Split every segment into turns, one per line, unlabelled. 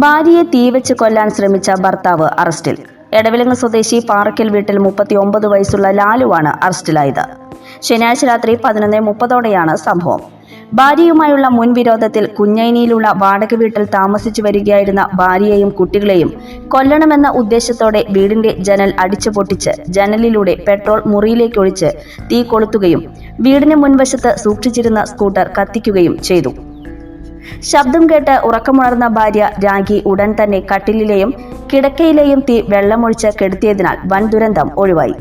ഭാര്യയെ തീവച്ച് കൊല്ലാൻ ശ്രമിച്ച ഭർത്താവ് അറസ്റ്റിൽ. എടവിലങ്ങ് സ്വദേശി പാറക്കൽ വീട്ടിൽ മുപ്പത്തി ഒമ്പത് വയസ്സുള്ള ലാലുവാണ് അറസ്റ്റിലായത്. ശനിയാഴ്ച രാത്രി പതിനൊന്ന് മുപ്പതോടെയാണ് സംഭവം. ഭാര്യയുമായുള്ള മുൻവിരോധത്തിൽ കുഞ്ഞൈനിയിലുള്ള വാടക വീട്ടിൽ താമസിച്ചു വരികയായിരുന്ന ഭാര്യയെയും കുട്ടികളെയും കൊല്ലണമെന്ന ഉദ്ദേശത്തോടെ വീടിന്റെ ജനൽ അടിച്ചു പൊട്ടിച്ച് ജനലിലൂടെ പെട്രോൾ മുറിയിലേക്ക് ഒഴിച്ച് തീ കൊളുത്തുകയും വീടിന് മുൻവശത്ത് സൂക്ഷിച്ചിരുന്ന സ്കൂട്ടർ കത്തിക്കുകയും ചെയ്തു. ശബ്ദം കേട്ട് ഉറക്കമുണർന്ന ഭാര്യ രാഖി ഉടൻ തന്നെ കട്ടിലിലെയും കിടക്കയിലെയും തീ വെള്ളമൊഴിച്ച് കെടുത്തിയതിനാൽ വൻ ദുരന്തം ഒഴിവായി.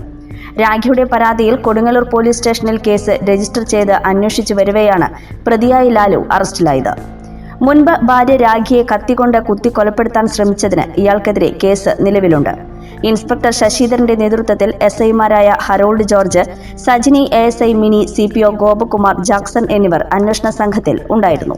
രാഖിയുടെ പരാതിയിൽ കൊടുങ്ങല്ലൂർ പോലീസ് സ്റ്റേഷനിൽ കേസ് രജിസ്റ്റർ ചെയ്ത് അന്വേഷിച്ചു വരികയാണ് പ്രതിയായ ലാലു അറസ്റ്റിലായത്. മുൻപ് ഭാര്യ രാഖിയെ കത്തിക്കൊണ്ട് കുത്തി കൊലപ്പെടുത്താൻ ശ്രമിച്ചതിന് ഇയാൾക്കെതിരെ കേസ് നിലവിലുണ്ട്. ഇൻസ്പെക്ടർ ശശിധരന്റെ നേതൃത്വത്തിൽ എസ് ഐമാരായ Harold George Sajini A S I Mini C P O Gopakumar Jackson എന്നിവർ അന്വേഷണ സംഘത്തിൽ ഉണ്ടായിരുന്നു.